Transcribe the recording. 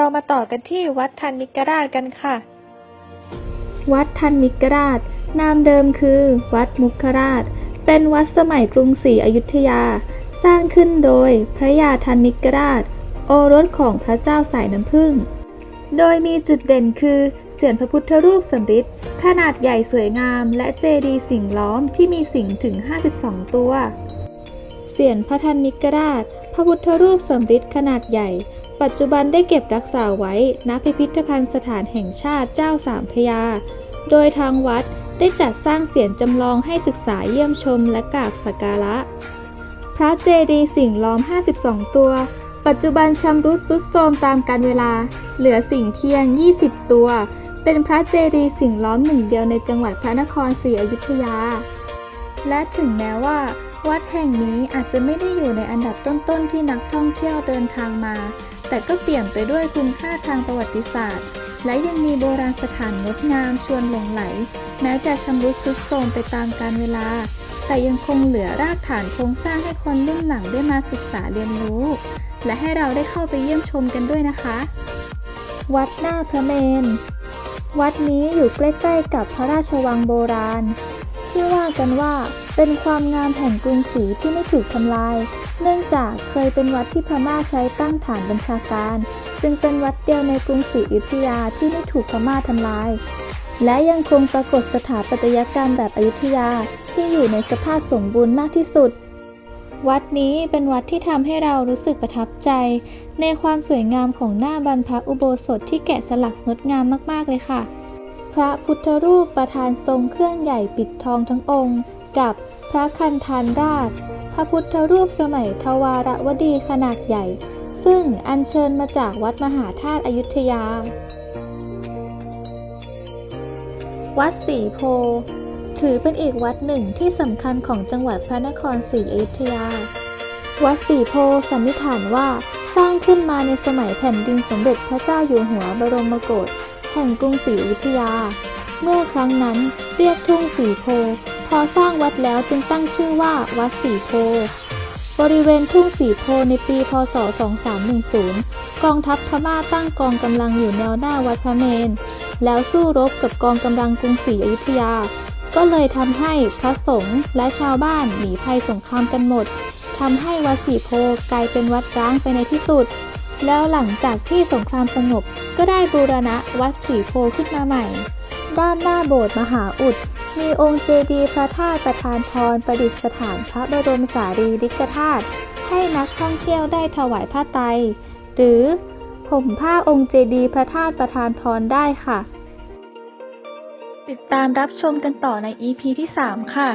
เรามาต่อกันที่วัดทันมิกราชกันค่ะ วัดทันมิกราช นามเดิมคือ วัดมุขราช เป็นวัดสมัยกรุงศรีอยุธยา สร้างขึ้นโดยพระยาทันมิกราช โอรสของพระเจ้าสายน้ำผึ้งโดยมีจุดเด่นคือเสียนพระพุทธรูปสำริดขนาดใหญ่สวยงาม และเจดีย์สิงห์ล้อมที่มีสิงห์ถึง 52 ตัว สียนพระทันมิกราช พระพุทธรูปสำริดขนาดใหญ่ ปัจจุบันได้เก็บรักษาไว้ณพิพิธภัณฑ์สถานแห่งชาติเจ้าสามพระยา โดยทางวัดได้จัดสร้างเสียนจำลองให้ศึกษาเยี่ยมชมและกราบสักการะ พระเจดีย์สิ่งล้อม 52 ตัว ปัจจุบันชำรุดทรุดโทรมตามกาลเวลา เหลือสิ่งเคียง 20 ตัว เป็นพระเจดีย์สิ่งล้อมหนึ่งเดียวในจังหวัดพระนครศรีอยุธยา และถึงแม้ว่า วัดแห่งนี้อาจจะไม่ได้อยู่ในอันดับต้นๆที่นักท่องเที่ยวเดินทางมา แต่ก็เปี่ยมไปด้วยคุณค่าทางประวัติศาสตร์ และยังมีโบราณสถานงดงามชวนหลงไหล แม้จะชำรุดทรุดโทรมไปตามกาลเวลา แต่ยังคงเหลือรากฐานโครงสร้างให้คนรุ่นหลังได้มาศึกษาเรียนรู้ และให้เราได้เข้าไปเยี่ยมชมกันด้วยนะคะ วัดหน้าพระเมนวัดนี้อยู่ใกล้ ๆ กับพระราชวังโบราณ ชื่อว่ากันว่าเป็นความงามแห่งกรุงศรีที่ไม่ถูกทำลาย เนื่องจากเคยเป็นวัดที่พม่าใช้ตั้งฐานบัญชาการ จึงเป็นวัดเดียวในกรุงศรีอยุธยาที่ไม่ถูกพม่าทำลาย และยังคงปรากฏสถาปัตยกรรมแบบอยุธยาที่อยู่ในสภาพสมบูรณ์มากที่สุด วัดนี้เป็นวัดที่ทำให้เรารู้สึกประทับใจ ในความสวยงามของหน้าบรรพอุโบสถที่แกะสลักงดงามมากๆเลยค่ะ พระพุทธรูปประธานทรงเครื่องใหญ่ปิดทองทั้งองค์ กับพระคันธานราช พระพุทธรูปสมัยทวารวดีขนาดใหญ่ ซึ่งอัญเชิญมาจากวัดมหาธาตุอยุธยา วัดศรีโพ ถือเป็นอีกวัดหนึ่งที่สำคัญของจังหวัดพระนครศรีอยุธยา วัดศรีโพสันนิษฐานว่าสร้างขึ้นมาในสมัยแผ่นดินสมเด็จพระเจ้าอยู่หัวบรมโกศ ห่งกรุงศรีอยุธยา เมื่อครั้งนั้นเรียกทุ่งสีโพ พอสร้างวัดแล้วจึงตั้งชื่อว่าวัดสีโพ บริเวณทุ่งสีโพในปีพศ 2310 กองทัพพม่าตั้งกองกำลังอยู่แนวหน้าวัดพระเมน แล้วสู้รบกับกองกำลังกรุงศรีอยุธยา ก็เลยทำให้พระสงฆ์และชาวบ้านหนีภัยสงครามกันหมดทำให้วัดสีโพกลายเป็นวัดร้างไปในที่สุด แล้วหลังจากที่สงครามสงบก็ได้บูรณะวัดสีโพขึ้นมาใหม่ ด้านหน้าโบสถ์มหาอุด มีองค์เจดีย์พระธาตุประธานพรประดิษฐานพระบรมสารีริกธาตุให้นักท่องเที่ยวได้ถวายผ้าไตรหรือห่มผ้าองค์เจดีย์พระธาตุประธานพรได้ค่ะ ติดตามรับชมกันต่อใน EP ที่ 3 ค่ะ